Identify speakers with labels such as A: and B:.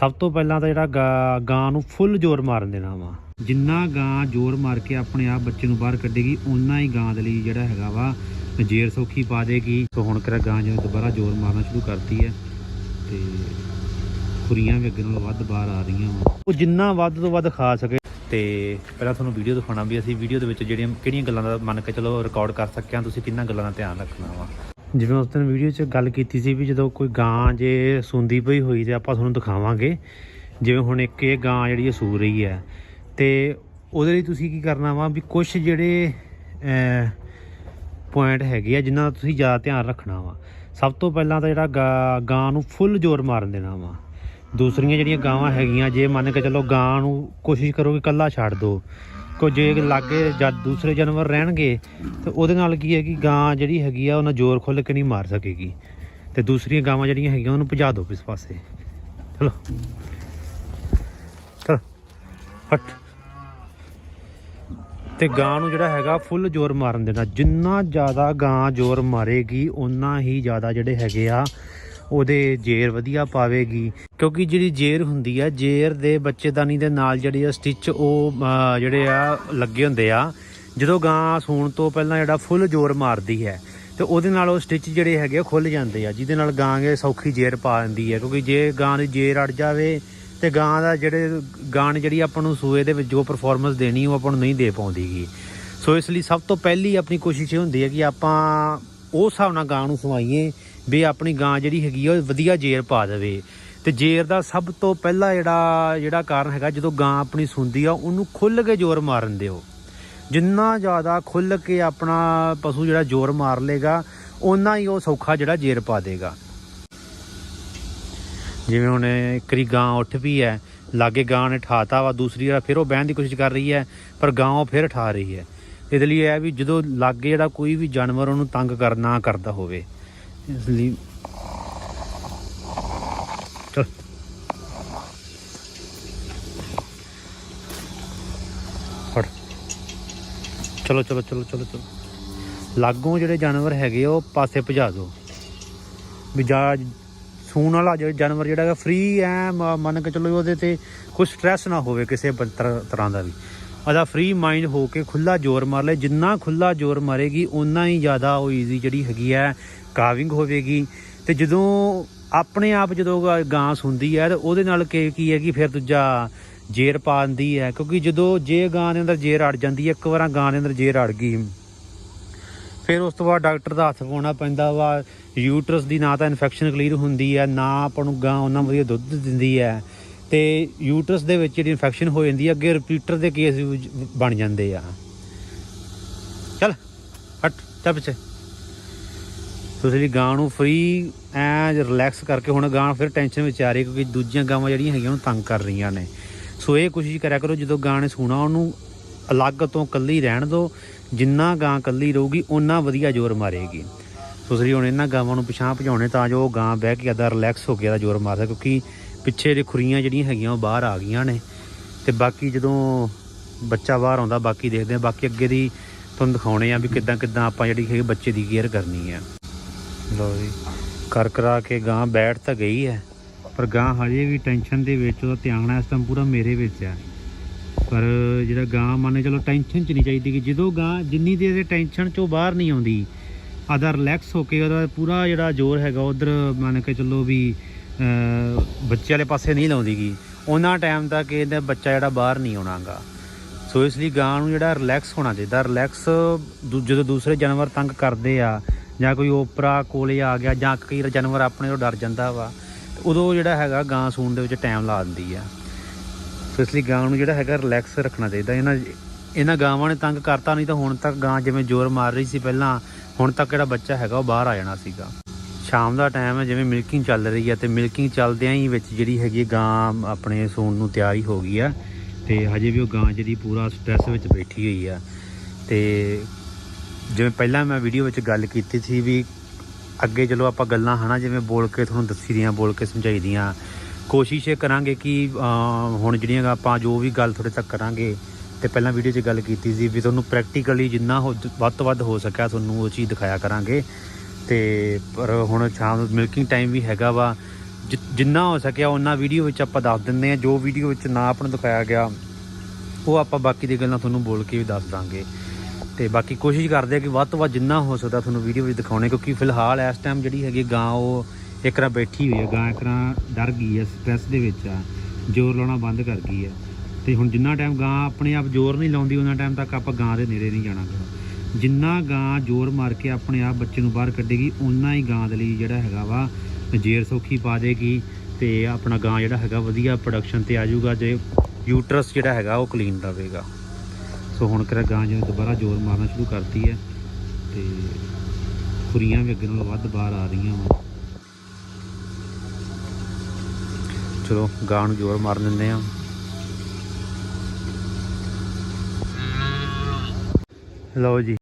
A: ਸਭ ਤੋਂ ਪਹਿਲਾਂ ਤਾਂ ਜਿਹੜਾ ਗਾ- ਗਾਂ ਨੂੰ ਫੁੱਲ ਜ਼ੋਰ ਮਾਰਨ ਦੇਣਾ ਵਾ। ਜਿੰਨਾ ਗਾਂ ਜ਼ੋਰ ਮਾਰ ਕੇ ਆਪਣੇ ਆਪ ਬੱਚੇ ਨੂੰ ਬਾਹਰ ਕੱਢੇਗੀ, ਓਨਾ ਹੀ ਗਾਂ ਦੇ ਲਈ ਜਿਹੜਾ ਹੈਗਾ ਵਾ ਜੇਰ ਸੌਖੀ ਪਾ ਦੇਗੀ। ਤੇ ਹੁਣ ਕਿਹੜਾ ਗਾਂ ਜਿਵੇਂ ਦੁਬਾਰਾ ਜ਼ੋਰ ਮਾਰਨਾ ਸ਼ੁਰੂ ਕਰਤੀ ਹੈ, ਤੇ ਖੁਰੀਆਂ ਵੀ ਅੱਗੇ ਨਾਲੋਂ ਵੱਧ ਬਾਹਰ ਆ ਰਹੀਆਂ ਵਾ। ਉਹ ਜਿੰਨਾ ਵੱਧ ਤੋਂ ਵੱਧ ਖਾ ਸਕੇ। ਤੇ ਪਹਿਲਾਂ ਤੁਹਾਨੂੰ ਵੀਡੀਓ ਦਿਖਾਉਣਾ ਵੀ ਅਸੀਂ, ਵੀਡੀਓ ਦੇ ਵਿੱਚ ਜਿਹੜੀਆਂ, ਕਿਹੜੀਆਂ ਗੱਲਾਂ ਦਾ ਮੰਨ ਕੇ ਚਲੋ ਰਿਕਾਰਡ ਕਰ ਸਕਿਆ, ਤੁਸੀਂ ਕਿੰਨਾ ਗੱਲਾਂ ਦਾ ਧਿਆਨ ਰੱਖਣਾ ਵਾ। ਜਿਵੇਂ ਉਸ ਦਿਨ ਵੀਡੀਓ 'ਚ ਗੱਲ ਕੀਤੀ ਸੀ ਵੀ ਜਦੋਂ ਕੋਈ ਗਾਂ ਜੇ ਸੁੰਦੀ ਪਈ ਹੋਈ ਤੇ ਆਪਾਂ ਤੁਹਾਨੂੰ ਦਿਖਾਵਾਂਗੇ, ਜਿਵੇਂ ਹੁਣ ਇੱਕ ਇਹ ਗਾਂ ਜਿਹੜੀ ਇਹ ਸੂ ਰਹੀ ਹੈ। ਤੇ ਉਹਦੇ ਲਈ ਤੁਸੀਂ ਕੀ ਕਰਨਾ ਵਾ ਵੀ ਕੁਝ ਜਿਹੜੇ ਪੁਆਇੰਟ ਹੈਗੇ ਆ ਜਿਨ੍ਹਾਂ ਦਾ ਤੁਸੀਂ ਜ਼ਿਆਦਾ ਧਿਆਨ ਰੱਖਣਾ ਵਾ। ਸਭ ਤੋਂ ਪਹਿਲਾਂ ਤਾਂ ਜਿਹੜਾ ਗਾ- ਗਾਂ ਨੂੰ ਫੁੱਲ ਜ਼ੋਰ ਮਾਰਨ ਦੇਣਾ ਵਾ। ਦੂਸਰੀਆਂ ਜਿਹੜੀਆਂ ਗਾਵਾਂ ਹੈਗੀਆਂ, ਜੇ ਮੰਨ ਕੇ ਚੱਲੋ ਗਾਂ ਨੂੰ ਕੋਸ਼ਿਸ਼ ਕਰੋ ਕਿ ਕੱਲਾ ਛੱਡ ਦਿਓ ਕੋ ਜੇ ਲਾਗੇ ਜਦ ਦੂਸਰੇ ਜਾਨਵਰ ਰਹਿਣਗੇ, ਤੇ ਉਹਦੇ ਨਾਲ ਕੀ ਹੈ ਕਿ ਗਾਂ ਜਿਹੜੀ ਹੈਗੀ ਆ, ਉਹਨਾਂ ਜ਼ੋਰ ਖੁੱਲ ਕੇ ਨਹੀਂ ਮਾਰ ਸਕੇਗੀ। ਤੇ ਦੂਸਰੀਆਂ ਗਾਵਾਂ ਜਿਹੜੀਆਂ ਹੈਗੀਆਂ, ਉਹਨੂੰ ਭਜਾ ਦਿਓ ਇਸ ਪਾਸੇ। ਚਲੋ। ਚਲ। ਹਟ। ਤੇ ਗਾਂ ਨੂੰ ਜਿਹੜਾ ਹੈਗਾ, ਫੁੱਲ ਜ਼ੋਰ ਮਾਰਨ ਦੇਣਾ। ਜਿੰਨਾ ਜ਼ਿਆਦਾ ਗਾਂ ਜ਼ੋਰ ਮਾਰੇਗੀ ਉਨਾ ਹੀ ਜ਼ਿਆਦਾ ਜਿਹੜੇ ਹੈਗੇ ਆ ਉਹਦੇ ਜੇਰ ਵਧੀਆ ਪਾਵੇਗੀ। ਕਿਉਂਕਿ ਜਿਹੜੀ ਜੇਰ ਹੁੰਦੀ ਆ, ਜੇਰ ਦੇ ਬੱਚੇਦਾਨੀ ਦੇ ਨਾਲ ਜਿਹੜੀ ਆ ਸਟਿਚ ਉਹ ਜਿਹੜੇ ਆ ਲੱਗੇ ਹੁੰਦੇ ਆ, ਜਦੋਂ ਗਾਂ ਸੂਣ ਤੋਂ ਪਹਿਲਾਂ ਜਿਹੜਾ ਫੁੱਲ ਜ਼ੋਰ ਮਾਰਦੀ ਹੈ, ਤੇ ਉਹਦੇ ਨਾਲ ਉਹ ਸਟਿਚ ਜਿਹੜੇ ਹੈਗੇ ਖੁੱਲ ਜਾਂਦੇ ਆ, ਜਿਹਦੇ ਨਾਲ ਗਾਂ ਗੇ ਸੌਖੀ ਜੇਰ ਪਾ ਦਿੰਦੀ ਹੈ। ਕਿਉਂਕਿ ਜੇ ਗਾਂ ਦੀ ਜੇਰ ਅੜ ਜਾਵੇ, ਤੇ ਗਾਂ ਦਾ ਜਿਹੜੇ ਗਾਂ ਨੇ ਜਿਹੜੀ ਆਪਾਂ ਨੂੰ ਸੂਏ ਦੇ ਵਿੱਚ ਜੋ ਪਰਫਾਰਮੈਂਸ ਦੇਣੀ, ਉਹ ਆਪਾਂ ਨੂੰ ਨਹੀਂ ਦੇ ਪਾਉਂਦੀਗੀ। ਸੋ ਇਸ ਲਈ ਸਭ ਤੋਂ ਪਹਿਲੀ ਆਪਣੀ ਕੋਸ਼ਿਸ਼ ਇਹ ਹੁੰਦੀ ਹੈ ਕਿ ਆਪਾਂ ਉਸ ਹਿਸਾਬ ਨਾਲ ਗਾਂ ਨੂੰ ਸਵਾਈਏ ਵੀ ਆਪਣੀ ਗਾਂ ਜਿਹੜੀ ਹੈਗੀ ਆ, ਉਹ ਵਧੀਆ ਜੇਰ ਪਾ ਦੇਵੇ। ਤੇ ਜੇਰ ਦਾ ਸਭ ਤੋਂ ਪਹਿਲਾ ਜਿਹੜਾ ਜਿਹੜਾ ਕਾਰਨ ਹੈਗਾ, ਜਦੋਂ ਗਾਂ ਆਪਣੀ ਸੁੰਦੀ ਆ, ਉਹਨੂੰ ਖੁੱਲ ਕੇ ਜ਼ੋਰ ਮਾਰਨ ਦਿਓ। ਜਿੰਨਾ ਜ਼ਿਆਦਾ ਖੁੱਲ ਕੇ ਆਪਣਾ ਪਸ਼ੂ ਜਿਹੜਾ ਜ਼ੋਰ ਮਾਰ ਲੇਗਾ ਉਨਾ ਹੀ ਉਹ ਸੌਖਾ ਜਿਹੜਾ ਜੇਰ ਪਾ ਦੇਗਾ। ਜਿਵੇਂ ਹੁਣ ਇੱਕ ਗਾਂ ਉੱਠ ਵੀ ਹੈ ਲਾਗੇ ਗਾਂ ਨੇ ਠਾਤਾ ਵਾ, ਦੂਸਰੀ ਵਾਰ ਫਿਰ ਉਹ ਬਹਿਣ ਦੀ ਕੋਸ਼ਿਸ਼ ਕਰ ਰਹੀ ਹੈ ਪਰ ਗਾਂ ਉਹ ਫਿਰ ਠਾ ਰਹੀ ਹੈ ਇਹਦੇ ਲਈ ਇਹ ਹੈ ਵੀ ਜਦੋਂ ਲਾਗੇ ਜਿਹੜਾ ਕੋਈ ਵੀ ਜਾਨਵਰ ਉਹਨੂੰ ਤੰਗ ਕਰਨਾ ਕਰਦਾ ਹੋਵੇ। ਇਸ ਲਈ ਚਲ। ਫੜ। ਚਲੋ ਚਲੋ ਚਲੋ ਚਲੋ ਚਲੋ। ਲਾਗੋਂ ਜਿਹੜੇ ਜਾਨਵਰ ਹੈਗੇ ਆ, ਉਹ ਪਾਸੇ ਭਜਾ ਦਿਓ। ਵੀ ਜਾ ਸੂਣ ਵਾਲਾ ਜਿਹੜਾ ਜਾਨਵਰ ਜਿਹੜਾ ਹੈਗਾ ਫ੍ਰੀ ਐ ਮੰਨ ਕੇ ਚੱਲੋ ਉਹਦੇ ਤੇ ਕੋਈ ਸਟ੍ਰੈਸ ਨਾ ਹੋਵੇ ਕਿਸੇ ਤਰ੍ਹਾਂ ਦਾ ਵੀ। ਉਹਦਾ ਫ੍ਰੀ ਮਾਈਂਡ ਹੋ ਕੇ ਖੁੱਲਾ ਜ਼ੋਰ ਮਾਰ ਲੈ ਜਿੰਨਾ ਖੁੱਲਾ ਜ਼ੋਰ ਮਾਰੇਗੀ ਉਨਾ ਹੀ ਜ਼ਿਆਦਾ ਉਹ ਈਜ਼ੀ ਜਿਹੜੀ ਹੈਗੀ ਹੈ ਕਾਵਿੰਗ ਹੋਵੇਗੀ। ਤੇ ਜਦੋਂ ਆਪਣੇ ਆਪ ਜਦੋਂ ਗਾਂ ਸੁੰਦੀ ਹੈ, ਤੇ ਉਹਦੇ ਨਾਲ ਕੀ ਕੀ ਹੈ ਕਿ ਫਿਰ ਦੂਜਾ ਜੇਰ ਪਾਉਂਦੀ ਹੈ। ਕਿਉਂਕਿ ਜਦੋਂ ਜੇ ਗਾਂ ਦੇ ਅੰਦਰ ਜੇਰ ਅੜ ਜਾਂਦੀ ਹੈ, ਇੱਕ ਵਾਰਾਂ ਗਾਂ ਦੇ ਅੰਦਰ ਜੇਰ ਅੜ ਗਈ। ਫਿਰ ਉਸ ਤੋਂ ਬਾਅਦ ਡਾਕਟਰ ਦਾ ਹੱਥ ਪਾਉਣਾ ਪੈਂਦਾ ਵਾ। ਯੂਟਰਸ ਦੀ ਨਾ ਤਾਂ ਇਨਫੈਕਸ਼ਨ ਕਲੀਅਰ ਹੁੰਦੀ ਹੈ, ਨਾ ਆਪਾਂ ਨੂੰ ਗਾਂ ਉਹਨਾਂ ਵਧੀਆ ਦੁੱਧ ਦਿੰਦੀ ਹੈ। ਤੇ ਯੂਟਰਸ ਦੇ ਵਿੱਚ ਜਿਹੜੀ ਇਨਫੈਕਸ਼ਨ ਹੋ ਜਾਂਦੀ ਹੈ ਅੱਗੇ ਰਿਪੀਟਰ ਦੇ ਕੇਸ ਬਣ ਜਾਂਦੇ ਆ। ਚੱਲ, ਹਟ, ਚੱਲ ਪਿੱਛੇ। ਤੁਸੀਂ ਗਾਂ ਨੂੰ ਫ੍ਰੀ ਐ ਰਿਲੈਕਸ ਕਰਕੇ ਹੁਣ ਗਾਂ ਫਿਰ ਟੈਨਸ਼ਨ ਵਿੱਚ ਆ ਰਹੀ ਕਿਉਂਕਿ ਦੂਜੀਆਂ ਗਾਵਾਂ ਜਿਹੜੀਆਂ ਹੈਗੀਆਂ ਉਹਨੂੰ ਤੰਗ ਕਰ ਰਹੀਆਂ ਨੇ। ਸੋ ਇਹ ਕੋਸ਼ਿਸ਼ ਕਰਿਆ ਕਰੋ, ਜਦੋਂ ਗਾਂ ਨੇ ਸੂਣਾ, ਉਹਨੂੰ ਅਲੱਗ ਤੋਂ ਕੱਲੀ ਰਹਿਣ ਦਿਓ ਜਿੰਨਾ ਗਾਂ ਕੱਲੀ ਰਹੂਗੀ, ਓਨਾ ਵਧੀਆ ਜ਼ੋਰ ਮਾਰੇਗੀ। ਤੁਸੀਂ ਹੁਣ ਇਹਨਾਂ ਗਾਵਾਂ ਨੂੰ ਪਿਛਾਂ ਭਜਾਉਣੇ ਤਾਂ ਜੋ ਉਹ ਗਾਂ ਬਹਿ ਕੇ ਆਦਾ ਰਿਲੈਕਸ ਹੋ ਕੇ ਆਦਾ ਜ਼ੋਰ ਮਾਰ ਸਕੇ, ਕਿਉਂਕਿ ਪਿੱਛੇ ਦੇ ਖੁਰੀਆਂ ਜਿਹੜੀਆਂ ਹੈਗੀਆਂ ਉਹ ਬਾਹਰ ਆ ਗਈਆਂ ਨੇ ਤੇ ਬਾਕੀ ਜਦੋਂ ਬੱਚਾ ਬਾਹਰ ਆਉਂਦਾ, ਬਾਕੀ ਦੇਖਦੇ ਆ ਬਾਕੀ ਅੱਗੇ ਦੀ ਤੁਹਾਨੂੰ ਦਿਖਾਉਣੇ ਆ ਵੀ ਕਿੱਦਾਂ ਕਿੱਦਾਂ ਆਪਾਂ ਜਿਹੜੀ ਹੈਗੀ ਬੱਚੇ ਦੀ ਕੇਅਰ ਕਰਨੀ ਆ ਲਓ ਜੀ ਕਰ ਕਰਾ ਕੇ ਗਾਂ ਬੈਠ ਤਾਂ ਗਈ ਹੈ, ਪਰ ਗਾਂ ਹਜੇ ਵੀ ਟੈਨਸ਼ਨ ਦੇ ਵਿੱਚ, ਉਹਦਾ ਧਿਆਨ ਇਸ ਟਾਈਮ ਪੂਰਾ ਮੇਰੇ ਵਿੱਚ ਹੈ। ਪਰ ਜਿਹੜਾ ਗਾਂ ਮੰਨੇ ਚਲੋ ਟੈਨਸ਼ਨ ਚ ਨਹੀਂ ਚਾਹੀਦੀ ਕਿ ਜਦੋਂ ਗਾਂ ਜਿੰਨੀ ਦੇਰ ਦੇ ਟੈਨਸ਼ਨ ਚੋਂ ਬਾਹਰ ਨਹੀਂ ਆਉਂਦੀ ਆਦਾ ਰਿਲੈਕਸ ਹੋ ਕੇ ਉਹਦਾ ਪੂਰਾ ਜਿਹੜਾ ਜ਼ੋਰ ਹੈਗਾ, ਉਧਰ ਮੰਨ ਕੇ ਚੱਲੋ ਵੀ ਬੱਚੇ ਵਾਲੇ ਪਾਸੇ ਨਹੀਂ ਲਾਉਂਦੀਗੀ। ਉਹਨਾਂ ਟਾਈਮ ਤੱਕ ਇਹਦਾ ਬੱਚਾ ਜਿਹੜਾ ਬਾਹਰ ਨਹੀਂ ਆਉਣਾਗਾ। ਸੋ ਇਸ ਲਈ ਗਾਂ ਨੂੰ ਜਿਹੜਾ ਰਿਲੈਕਸ ਹੋਣਾ ਚਾਹੀਦਾ। ਰਿਲੈਕਸ ਜਦੋਂ ਦੂਸਰੇ ਜਾਨਵਰ ਤੰਗ ਕਰਦੇ ਆ, ਜਾਂ ਕੋਈ ਓਪਰਾ ਕੋਲੇ ਆ ਗਿਆ, ਜਾਂ ਕਈ ਜਾਨਵਰ ਆਪਣੇ ਤੋਂ ਡਰ ਜਾਂਦਾ ਵਾ ਉਦੋਂ ਜਿਹੜਾ ਹੈਗਾ ਗਾਂ ਸੂਣ ਦੇ ਵਿੱਚ ਟਾਈਮ ਲਾ ਦਿੰਦੀ ਆ। ਸੋ ਇਸ ਲਈ ਗਾਂ ਨੂੰ ਜਿਹੜਾ ਹੈਗਾ ਰਿਲੈਕਸ ਰੱਖਣਾ ਚਾਹੀਦਾ। ਇਹਨਾਂ ਇਹਨਾਂ ਗਾਵਾਂ ਨੇ ਤੰਗ ਕਰਤਾ, ਨਹੀਂ ਤਾਂ ਹੁਣ ਤੱਕ ਗਾਂ ਜਿਵੇਂ ਜ਼ੋਰ ਮਾਰ ਰਹੀ ਸੀ ਪਹਿਲਾਂ, ਹੁਣ ਤੱਕ ਜਿਹੜਾ ਬੱਚਾ ਹੈਗਾ ਉਹ ਬਾਹਰ ਆ ਜਾਣਾ ਸੀਗਾ। ਸ਼ਾਮ ਦਾ ਟਾਈਮ ਹੈ, ਜਿਵੇਂ ਮਿਲਕਿੰਗ ਚੱਲ ਰਹੀ ਹੈ ਤੇ ਮਿਲਕਿੰਗ ਚੱਲਦਿਆਂ ਹੀ ਵਿੱਚ ਜਿਹੜੀ ਹੈਗੀ ਹੈ ਗਾਂ ਆਪਣੇ ਸੌਣ ਨੂੰ ਤਿਆਰ ਹੀ ਹੋ ਗਈ ਆ ਤੇ ਹਜੇ ਵੀ ਉਹ ਗਾਂ ਜਿਹੜੀ ਪੂਰਾ ਸਟ੍ਰੈਸ ਵਿੱਚ ਬੈਠੀ ਹੋਈ ਆ। ਤੇ ਜਿਵੇਂ ਪਹਿਲਾਂ ਮੈਂ ਵੀਡੀਓ ਵਿੱਚ ਗੱਲ ਕੀਤੀ ਸੀ ਵੀ ਅੱਗੇ ਚਲੋ ਆਪਾਂ ਗੱਲਾਂ, ਹਨਾ, ਜਿਵੇਂ ਬੋਲ ਕੇ ਤੁਹਾਨੂੰ ਦੱਸੀ ਦੀਆਂ, ਬੋਲ ਕੇ ਸਮਝਾਈ ਦੀਆਂ। ਕੋਸ਼ਿਸ਼ ਇਹ ਕਰਾਂਗੇ ਕਿ ਹੁਣ ਜਿਹੜੀਆਂ ਆਪਾਂ ਜੋ ਵੀ ਗੱਲ ਤੁਹਾਡੇ ਤੱਕ ਕਰਾਂਗੇ, ਤੇ ਪਹਿਲਾਂ ਵੀਡੀਓ 'ਚ ਗੱਲ ਕੀਤੀ ਸੀ ਵੀ ਤੁਹਾਨੂੰ ਪ੍ਰੈਕਟੀਕਲੀ ਜਿੰਨਾ ਹੋ, ਵੱਧ ਤੋਂ ਵੱਧ ਹੋ ਸਕਿਆ, ਤੁਹਾਨੂੰ ਉਹ ਚੀਜ਼ ਦਿਖਾਇਆ ਕਰਾਂਗੇ। ਤੇ ਪਰ ਹੁਣ ਸ਼ਾਮ ਨੂੰ ਮਿਲਕਿੰਗ ਟਾਈਮ ਵੀ ਹੈਗਾ ਵਾ। ਜਿ- ਜਿੰਨਾ ਹੋ ਸਕਿਆ ਉਹਨਾਂ ਵੀਡੀਓ ਵਿੱਚ ਆਪਾਂ ਦੱਸ ਦਿੰਦੇ ਆ ਜੋ ਵੀਡੀਓ ਵਿੱਚ ਨਾ ਆਪਾਂ ਨੂੰ ਦਿਖਾਇਆ ਗਿਆ, ਉਹ ਆਪਾਂ ਬਾਕੀ ਦੀ ਗੱਲਾਂ ਤੁਹਾਨੂੰ ਬੋਲ ਕੇ ਵੀ ਦੱਸ ਦਾਂਗੇ। ਤੇ ਬਾਕੀ ਕੋਸ਼ਿਸ਼ ਕਰਦੇ ਆ ਕਿ ਵੱਧ ਤੋਂ ਵੱਧ ਜਿੰਨਾ ਹੋ ਸਕਦਾ ਤੁਹਾਨੂੰ ਵੀਡੀਓ ਵਿੱਚ ਦਿਖਾਉਣੇ, ਕਿਉਂਕਿ ਫਿਲਹਾਲ ਇਸ ਟਾਈਮ ਜਿਹੜੀ ਹੈਗੀ ਗਾਂ, ਉਹ ਇੱਕਰਾ ਬੈਠੀ ਹੋਈ ਹੈ ਗਾਂ ਇੱਕਰਾ ਡਰ ਗਈ ਹੈ ਸਟ੍ਰੈਸ ਦੇ ਵਿੱਚ ਆ, ਜ਼ੋਰ ਲਾਉਣਾ ਬੰਦ ਕਰ ਗਈ ਹੈ ਤੇ ਹੁਣ ਜਿੰਨਾ ਟਾਈਮ ਗਾਂ ਆਪਣੇ ਆਪ ਜ਼ੋਰ ਨਹੀਂ ਲਾਉਂਦੀ, ਉਹਨਾਂ ਟਾਈਮ ਤੱਕ ਆਪਾਂ ਗਾਂ ਦੇ ਨੇੜੇ ਨਹੀਂ ਜਾਣਾ ਜਿੰਨਾ ਗਾਂ ਜ਼ੋਰ ਮਾਰ ਕੇ ਆਪਣੇ ਆਪ ਬੱਚੇ ਨੂੰ ਬਾਹਰ ਕੱਢੇਗੀ ਉਨਾ ਹੀ ਗਾਂ ਦੇ ਲਈ ਜਿਹੜਾ ਹੈਗਾ ਵਾ ਜੇਰ ਸੌਖੀ ਪਾ ਦੇਗੀ ਤੇ ਆਪਣਾ ਗਾਂ ਜਿਹੜਾ ਹੈਗਾ ਵਧੀਆ ਪ੍ਰੋਡਕਸ਼ਨ ਤੇ ਆ ਜਾਊਗਾ ਜੇ ਯੂਟਰਸ ਜਿਹੜਾ ਹੈਗਾ ਉਹ ਕਲੀਨ ਰਹੇਗਾ ਸੋ ਹੁਣ ਕਿਹੜਾ ਗਾਂ ਜਿਵੇਂ ਦੁਬਾਰਾ ਜ਼ੋਰ ਮਾਰਨਾ ਸ਼ੁਰੂ ਕਰਤੀ ਹੈ ਤੇ ਖੁਰੀਆਂ ਵੀ ਅੱਗੇ ਨਾਲੋਂ ਵੱਧ ਬਾਹਰ ਆ ਰਹੀਆਂ ਵਾ। ਚਲੋ, ਗਾਂ ਨੂੰ ਜ਼ੋਰ ਮਾਰ ਦਿੰਦੇ ਆ ਲਓ ਜੀ।